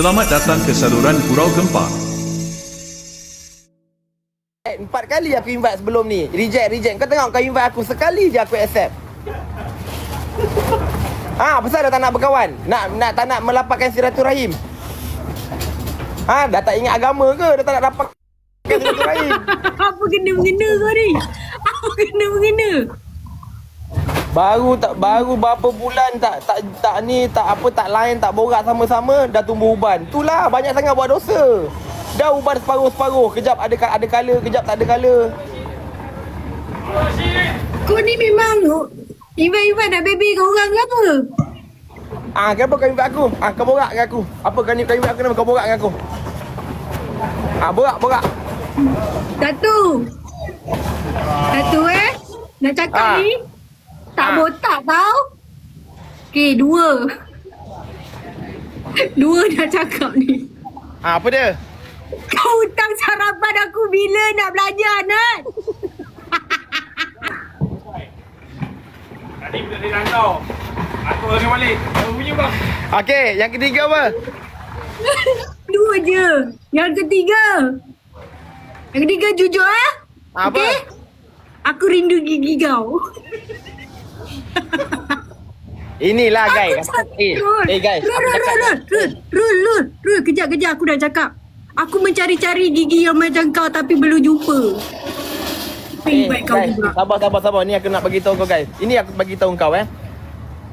Selamat datang ke saluran Gurau Gempa. Empat kali aku invite sebelum ni. Reject, reject. Kau tengok kau invite aku Sekali je aku accept. Ha, pasal dah tak nak berkawan? Nak nak tak nak melapatkan silaturahim? Ha, dah tak ingat agama ke? Dah tak nak dapat silaturahim? Apa kena mengena kau ni? Apa kena mengena? Baru tak baru berapa bulan tak tak tak ni tak apa tak lain tak borak sama-sama dah tumbuh uban. Itulah banyak sangat buat dosa. Dah uban separuh-separuh. Kejap ada ada kala, kejap tak ada kala. Kau ni memang Ivan-Ivan nak baby kau orang ke apa? Ah, kenapa kau invite aku? Ah, kau borak dengan aku. Apa kau ni kau invite aku kenapa kau borak dengan aku? Ah, borak, borak. Satu Satu eh Nak Ah. cakap ni Tak Ah. botak tau Okay dua Dua nak cakap ni Ah, apa dia? Kau hutang sarapan aku bila nak belajar Nat? Tadi bila dia rantau Aku dengan balik Aku punya bang Okey, yang ketiga apa? Dua je Yang ketiga Yang ketiga jujur eh Apa? Okey? Aku rindu gigi kau Inilah guys. Aku Eh, Rul. eh guys, Rul, Rul, Rul, Rul, Rul, Rul, kejap, kejap, aku dah cakap. Aku mencari-cari gigi yang macam kau tapi belum jumpa. Aku Eh, kau guys, juga. sabar sabar sabar. Ni aku nak bagi tahu kau guys. Ini aku bagi tahu kau eh.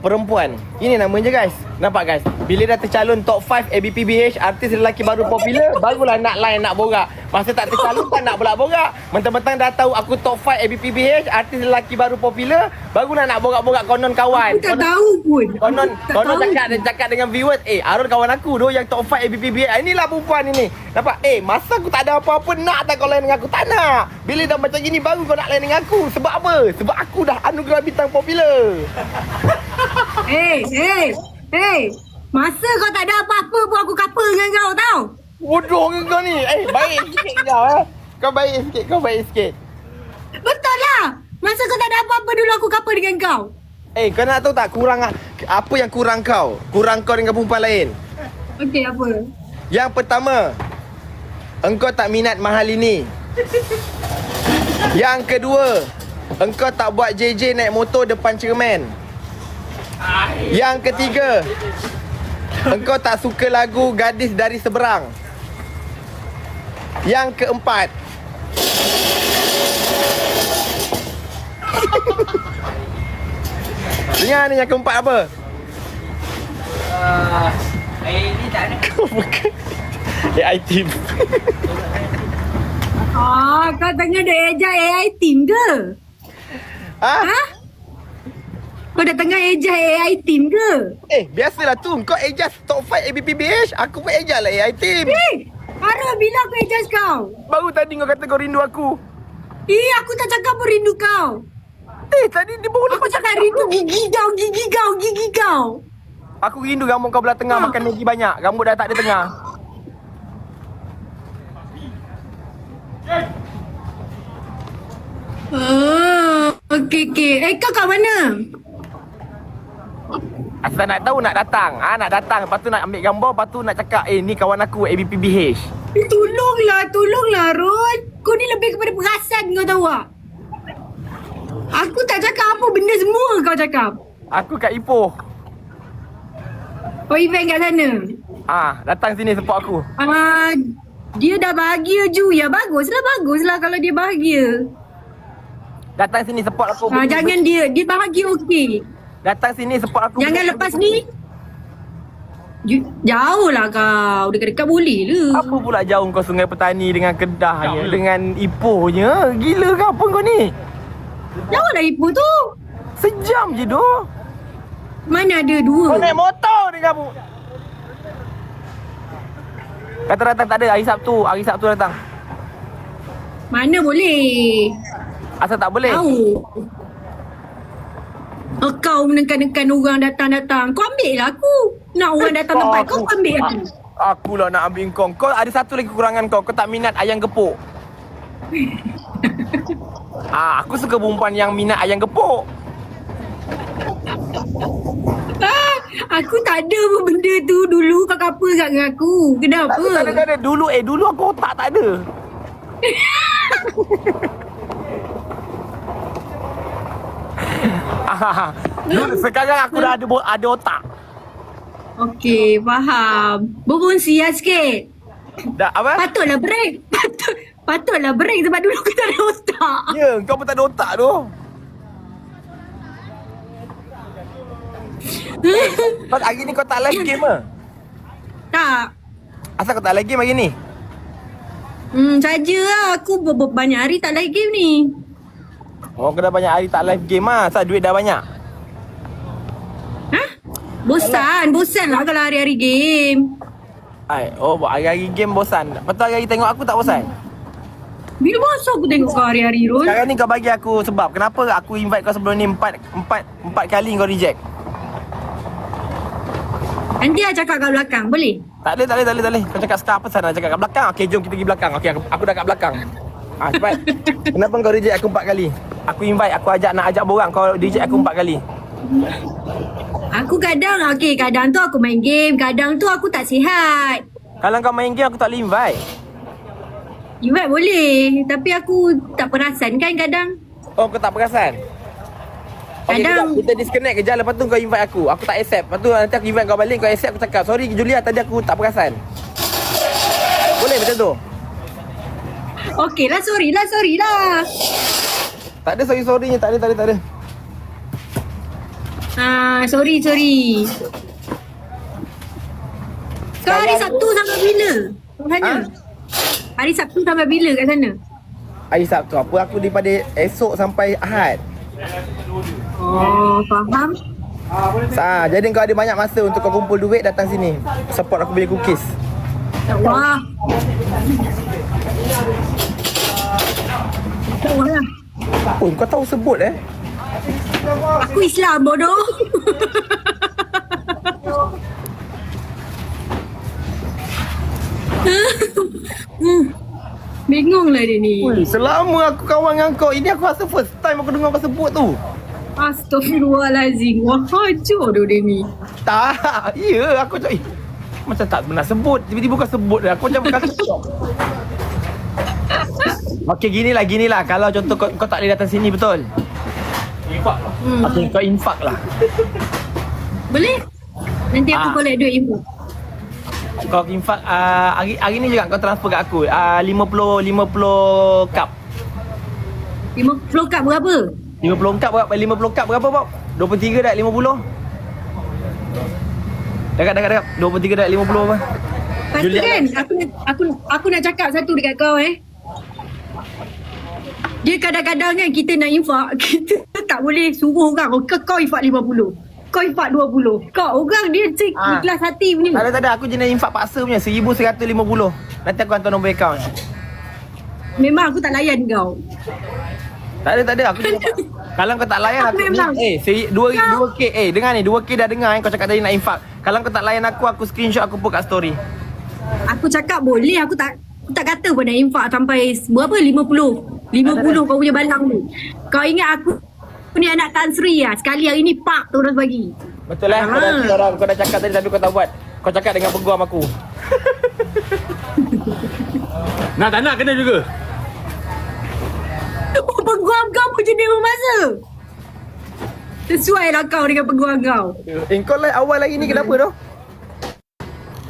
Perempuan. Ini namanya guys. Nampak guys? Bila dah tercalon top 5 ABPBH, artis lelaki baru popular, barulah nak lain nak borak. Masa tak tercalon tak nak pula borak. Mentang-mentang dah tahu aku top 5 ABPBH, artis lelaki baru popular, barulah nak borak-borak konon kawan. Aku tak Konon- tahu pun. Konon tak konon tahu cakap pun. cakap dengan viewers, eh Arun kawan aku tu yang top 5 ABPB. Inilah perempuan ini. Nampak? Eh, masa aku tak ada apa-apa nak tak kau lain dengan aku? Tak nak. Bila dah macam gini baru kau nak lain dengan aku. Sebab apa? Sebab aku dah anugerah bintang popular. Hey, hey, hey. Masa kau tak ada apa-apa pun aku couple dengan kau tau. Bodoh ke kau ni? Eh, baik sikit kau eh. Kau baik sikit, kau baik sikit. Betul lah. Masa kau tak ada apa-apa dulu aku couple dengan kau. Eh, kau nak tahu tak kurang apa yang kurang kau? Kurang kau dengan perempuan lain. Okey, apa? Yang pertama, engkau tak minat mahal ini. Yang kedua, engkau tak buat JJ naik motor depan cermin. Yang ketiga, engkau tak suka lagu Gadis dari Seberang. Yang keempat, Dengar ni yang keempat apa? Eh, ni tak ada. Bukan. AI team. Ah, kau dah eja AI team ke? Ha? Ha? Kau dah tengah eja AI team ke? Eh, biasalah tu. Kau adjust top 5 ABPBH. Aku pun adjust lah AI team. Eh, Ara bila aku adjust kau? Baru tadi kau kata kau rindu aku. Eh, aku tak cakap pun rindu kau. Eh, tadi dia baru Aku cakap rindu gigi kau, gigi kau, gigi kau. Aku rindu rambut kau belah tengah makan Maggi banyak. Rambut dah tak ada tengah. Oh, okey, okey. Eh, kau kat mana? Asal nak tahu nak datang. Ah ha, nak datang. Lepas tu nak ambil gambar. Lepas tu nak cakap, eh ni kawan aku ABPBH. Tolonglah, tolonglah, Rod. Kau ni lebih kepada perasan kau tahu tak? Aku tak cakap apa benda semua kau cakap. Aku kat Ipoh. Kau event kat sana. Ah, datang sini support aku. Ah, dia dah bahagia Ju. Ya baguslah, baguslah kalau dia bahagia. Datang sini support aku. Ah, jangan dia, dia bahagia okey. Datang sini support aku. Jangan lepas ni. Jauh lah kau. Dekat-dekat boleh le Apa pula jauh kau Sungai Petani dengan Kedahnya Dengan Ipohnya Gila ke apa kau ni? Jauh lah Ipoh tu. Sejam je tu Mana ada Kau dua naik motor ni kamu. Kata datang tak ada. Hari Sabtu. Hari Sabtu datang. Mana boleh? Asal tak boleh? Tahu Kau menekan-nekan orang datang-datang. Kau ambil lah aku. Nak orang datang tempat kau kau ambil aku Aku. Lah nak ambil kau. Kau ada satu lagi kekurangan kau. Kau tak minat ayam gepuk. Ah, aku suka perempuan yang minat ayam gepuk. Ah, Aku tak ada pun benda tu. Dulu kau apa kat dengan aku. Kenapa? Tak ada, tak ada, tak ada. Dulu, eh dulu aku otak tak ada. dulu, sekarang aku dah ada ada otak. Okey, faham. Berfungsi lah sikit. Dah apa? Patutlah break. Patut, patutlah break sebab dulu aku tak ada otak. Ya, kau pun tak ada otak tu. Kau hari ni kau tak live game ke? tak. Asal kau tak live game hari ni? Hmm, saja lah. Aku banyak hari tak live game ni. Oh, kau dah banyak hari tak live game ah. Asal duit dah banyak. Hah? Bosan. Bosan lah kalau hari-hari game. Ai, oh, hari-hari game bosan. Lepas hari-hari tengok aku tak bosan. Bila masa aku tengok kau hari-hari Rul? Sekarang ni kau bagi aku sebab kenapa aku invite kau sebelum ni empat empat empat kali kau reject. Nanti lah cakap kat belakang. Boleh? Tak boleh, tak boleh, tak boleh, tak boleh. Kau cakap sekarang apa sana cakap kat belakang. Okey, jom kita pergi belakang. Okey, aku, aku dah kat belakang. Ah, cepat. Kenapa kau reject aku empat kali? Aku invite, aku ajak nak ajak borang. Kau reject aku empat kali. Aku kadang, okay, kadang tu aku main game. Kadang tu aku tak sihat. Kalau kau main game, aku tak boleh invite. Invite boleh. Tapi aku tak perasan kan kadang. Oh, kau tak perasan? Okey, Kadang- kejap. kita disconnect kejap. Lepas tu kau invite aku. Aku tak accept. Lepas tu nanti aku invite kau balik. Kau accept, aku cakap. Sorry, Julia. Tadi aku tak perasan. Boleh macam tu? Okay lah, sorry lah, sorry lah. Tak ada sorry-sorrynya. Tak ada, tak ada, tak ada. Ah, sorry, sorry. Kau hari Sabtu sampai bila? Kat sana? Ha? Hari Sabtu sampai bila kat sana? Hari Sabtu apa? Aku daripada esok sampai Ahad. Oh, faham. Sa, jadi kau ada banyak masa untuk kau kumpul duit datang sini. Support aku beli cookies. Wah. Wah lah. Oh, kau tahu sebut eh? Aku Islam bodoh. hmm. Bingung lah dia ni. Ui, selama aku kawan dengan kau, ini aku rasa first time aku dengar kau sebut tu. Astaghfirullahalazim. Wah, hancur tu dia ni. Tak, ya aku cakap, eh, macam tak pernah sebut. Tiba-tiba kau sebut dah. Aku macam kata shock. Okey, ginilah, ginilah. Kalau contoh kau, kau tak boleh datang sini, betul? Infak. Hmm. Okey, kau infak lah. Boleh? Nanti aku Ah. collect duit info. Kau infak, uh, hari, hari ni juga kau transfer kat aku. Uh, 50, 50 cup. 50 cup berapa? 50 cup berapa? 50 cup berapa, Bob? 23 dah 50? Dekat, dekat, dekat. 23 dah 50 apa? Juliet kan, aku, aku, aku nak cakap satu dekat kau eh. Dia kadang-kadang kan kita nak infak, kita tak boleh suruh orang, oh, kau, kau infak 50. Kau infak 20. Kau orang dia cik Ah. ikhlas hati punya. Tak ada, tak ada. Aku jenis infak paksa punya. 1150. Nanti aku hantar nombor akaun. Memang aku tak layan kau. Tak ada, tak ada. Aku jenis Kalau kau tak layan aku ni, Memang. eh, seri, 2, 2K. Eh, dengar ni. 2K dah dengar eh. Kau cakap tadi nak infak. Kalau kau tak layan aku, aku screenshot aku put kat story. Aku cakap boleh, aku tak aku tak kata pun nak infak sampai berapa? 50. 50 kau punya balang tu. Kau ingat aku ni anak Tan Sri lah. Sekali hari ni pak terus bagi. Betul? Kau dah, Ah. kau, dah, kau dah cakap tadi tapi kau tak buat. Kau cakap dengan peguam aku. Nak tak nak kena juga. Oh, peguam kau pun jenis masa. Sesuai lah kau dengan peguam kau. Eh, kau like awal lagi ni kenapa tu?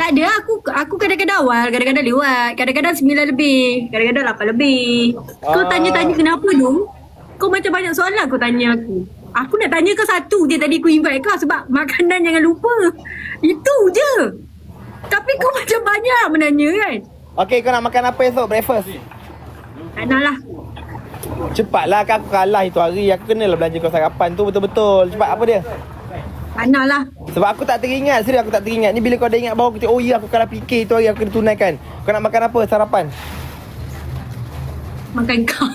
Tak ada aku aku kadang-kadang awal, kadang-kadang lewat, kadang-kadang 9 lebih, kadang-kadang 8 lebih. Kau Ah. tanya-tanya kenapa tu? Kau macam banyak soalan kau tanya aku. Aku nak tanya kau satu je tadi aku invite kau sebab makanan jangan lupa. Itu je. Tapi kau macam banyak menanya kan? Okay, kau nak makan apa esok? Breakfast? Tak nak lah. Cepatlah kan aku kalah itu hari. Aku kenalah belanja kau sarapan tu betul-betul. Cepat apa dia? Tak nak lah. Sebab aku tak teringat Serius aku tak teringat Ni bila kau dah ingat baru aku Oh ya aku kalah fikir tu hari aku kena tunaikan Kau nak makan apa sarapan? Makan kau.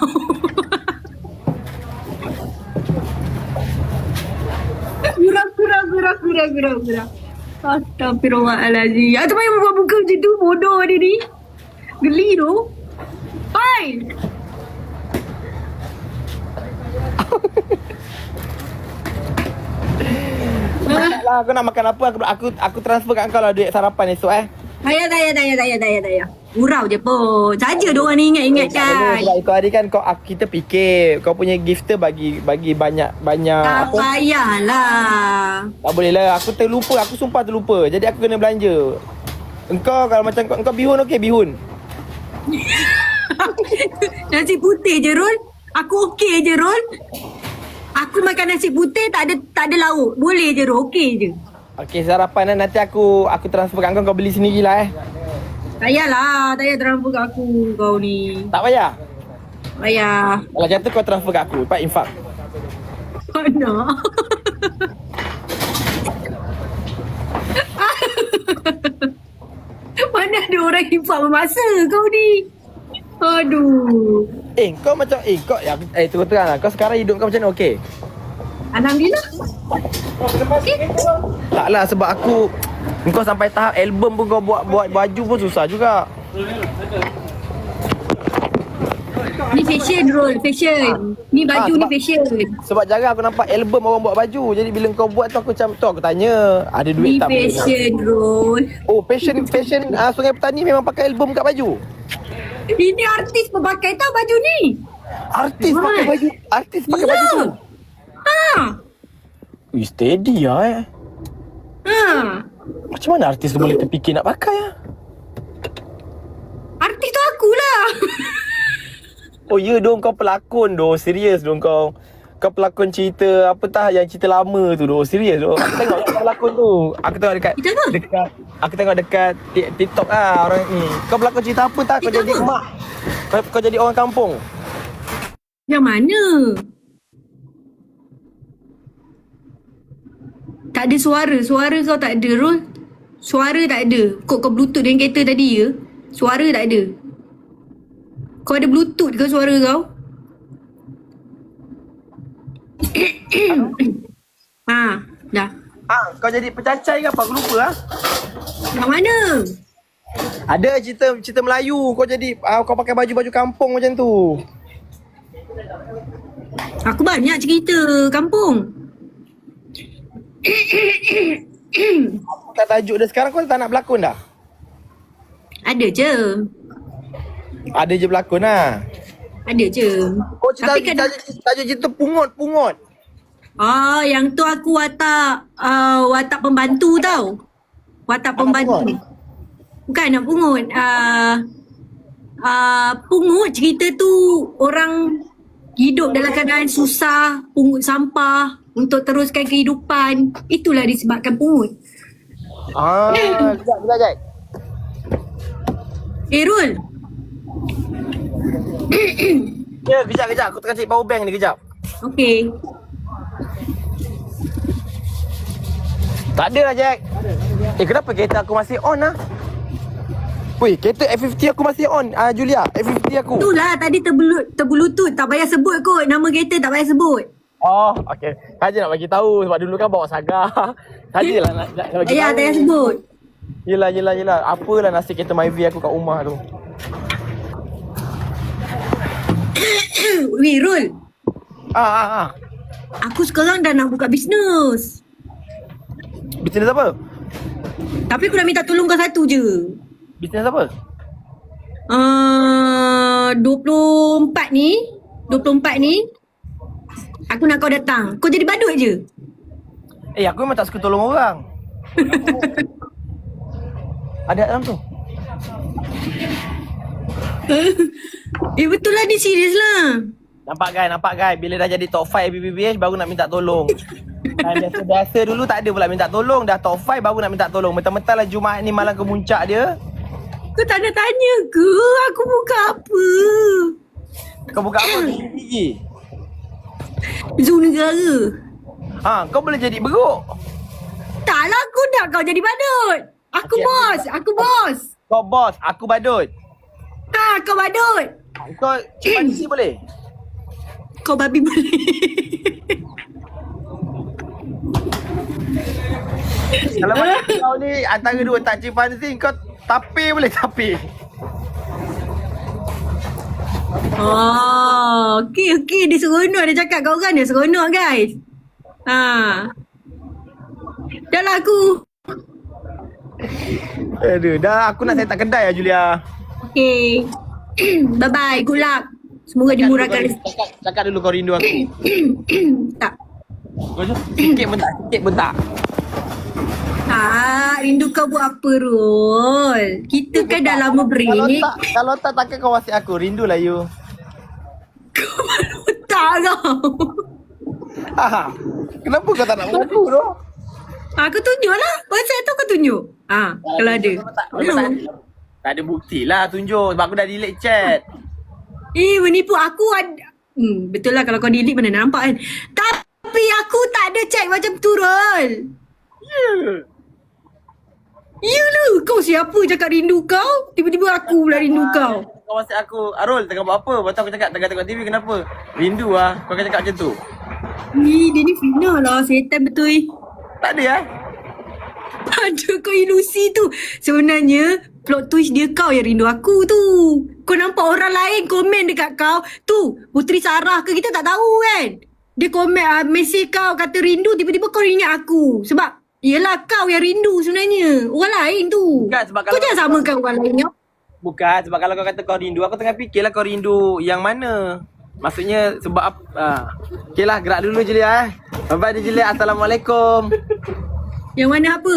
Kurang, kurang, kurang, kurang, kurang, kurang. Astagfirullahaladzim. Atau payah buat muka macam tu, bodoh dia ni. Geli tu. Hai! Lah kau nak makan apa aku aku aku transfer kat kau lah duit sarapan esok eh. Tak payah, tak payah, tak payah. Gurau je pun. Saja diorang ni ingat-ingatkan. Sebab itu hari kan kau aku, kita fikir kau punya gifter bagi bagi banyak banyak Tak apa. payahlah. Tak boleh lah aku terlupa aku sumpah terlupa. Jadi aku kena belanja. Engkau kalau macam kau, engkau bihun okey bihun. Nasi putih je Rul. Aku okey je Rul. Aku makan nasi putih tak ada tak ada lauk. Boleh je. Okey je. Okey sarapan kan nanti aku aku transfer kat kau kau beli sendirilah eh. Tak payahlah. Tak payah transfer kat aku kau ni. Tak payah. Tak payah. Kalau tu kau transfer kat aku, Pak infak. Mana? Mana ada orang hifat memaksa kau ni? Aduh. Eh kau macam eh kau ya, eh terus terang lah. Kau sekarang hidup kau macam mana okey? Alhamdulillah. Taklah sebab aku kau sampai tahap album pun kau buat buat baju pun susah juga. Ni fashion roll, fashion. Ni baju Ah, ni sebab- fashion. Sebab jarang aku nampak album orang buat baju. Jadi bila kau buat tu aku macam tu aku tanya, ada Ni duit tak? fashion roll. Oh, fashion fashion uh, Sungai Petani memang pakai album kat baju. Ini artis pemakai tau baju ni. Artis Why? pakai baju, artis pakai baju tu. Ha. Ui, steady lah eh. Ha. Macam mana artis tu boleh terfikir nak pakai ah? Artis tu akulah. Oh ya dong kau pelakon doh, serius dong kau. Kau pelakon cerita apa tah yang cerita lama tu doh, serius doh. Aku tengok kau pelakon tu. Aku tengok dekat dekat aku tengok dekat Tik- TikTok ah orang ni. Kau pelakon cerita apa tah? Kau jadi mak. Kau, kau jadi orang kampung. Yang mana? Tak ada suara. Suara kau tak ada, Rul. Suara tak ada. Kok kau bluetooth dengan kereta tadi ya? Suara tak ada. Kau ada bluetooth ke suara kau? Ha, dah. Ah, kau jadi pecacai ke apa? Aku lupa ah. Yang mana? Ada cerita cerita Melayu kau jadi ah, kau pakai baju-baju kampung macam tu. Aku banyak cerita kampung. Tak tajuk dia sekarang kau tak nak berlakon dah. Ada je. Ada je berlakon lah. Ada je. Oh cerita Tapi kadang- tajuk, tajuk cerita pungut-pungut. Ah, yang tu aku watak uh, watak pembantu tau. Watak pembantu. Bukan nak pungut. Uh, uh, pungut cerita tu orang hidup dalam keadaan susah, pungut sampah untuk teruskan kehidupan. Itulah disebabkan pungut. Ah, kejap, kejap, kejap. Ya, kejap, kejap. Aku tengah cari power bank ni, kejap. okey. Tak ada lah, Jack. Eh, kenapa kereta aku masih on lah? Weh, kereta F50 aku masih on, ah Julia. F50 aku. Itulah tadi terbelut, terbluetooth. Tak payah sebut kot. Nama kereta tak payah sebut. Oh, okey. Saja nak bagi tahu sebab dulu kan bawa saga. Sajalah nak, nak, nak bagi Ya, tahu. tak payah sebut. Yelah, yelah, yelah. Apalah nasib kereta Myvi aku kat rumah tu. Weh Rul, Ah, ah, ah. aku sekarang dah nak buka bisnes. Bisnes apa? Tapi aku nak minta tolong kau satu je. Bisnes apa? Uh, 24 ni 24 ni Aku nak kau datang Kau jadi badut je Eh, aku memang tak suka tolong orang. Ada dalam tu. Eh betul lah ni serius lah Nampak guys, nampak guys. Bila dah jadi top 5 BBBH baru nak minta tolong. Dan biasa-biasa dulu tak ada pula minta tolong. Dah top 5 baru nak minta tolong. Mentang-mentang lah Jumaat ni malam kemuncak dia. Kau tak nak tanya ke Aku buka apa Kau buka apa? Gigi. Zoo negara Ha, kau boleh jadi beruk. Tak lah aku nak kau jadi badut Aku Okey, bos Aku bos Kau bos, aku badut. Ha kau badut Kau cik Pansi boleh? Kau babi boleh Kalau macam kau ni antara dua tak cik Pansi kau tapi boleh tapi. Oh Okay okay Dia seronok dia cakap kat orang Dia seronok guys Ha Dah lah aku. Aduh, dah aku nak set up kedai lah Julia. Okay. Bye-bye. Good luck. Semoga dimurahkan rezeki. Cakap, cakap dulu kau rindu aku. tak. Kau sikit pun tak, sikit pun tak. Tak. Rindu kau buat apa, Rol? Kita kan dah lama Kalau break. tak, kalau tak takkan kau whatsapp aku. Rindu lah you. Tak kau. Ha. Kenapa kau tak nak mengaku tu? Aku tunjuk lah. WhatsApp tu kau tunjuk. Ah, kalau ada. Memang tak, memang tak, tak ada bukti lah tunjuk. Sebab aku dah delete chat. Eh, menipu aku ada. Hmm, betul lah kalau kau delete mana nampak kan. Tapi aku tak ada check macam tu, Rol. Yeah. Ya lu, kau siapa cakap rindu kau? Tiba-tiba aku pula rindu kau. Kau whatsapp aku. Arul tengah buat apa? Lepas tu aku cakap tengah tengok TV kenapa? Rindu lah. Kau akan cakap macam tu. Ni, dia ni fitnah lah. Setan betul. Tak ada eh? Ada kau ilusi tu. Sebenarnya, plot twist dia kau yang rindu aku tu. Kau nampak orang lain komen dekat kau. Tu, Puteri Sarah ke kita tak tahu kan? Dia komen, uh, mesej kau kata rindu. Tiba-tiba kau ingat aku. Sebab, yelah kau yang rindu sebenarnya. Orang lain tu. Bukan, sebab kau jangan samakan orang lain. ya. Bukan sebab kalau kau kata kau rindu Aku tengah fikirlah kau rindu yang mana Maksudnya sebab apa ha. Okay lah gerak dulu Julia eh Bye bye Julia Assalamualaikum Yang mana apa?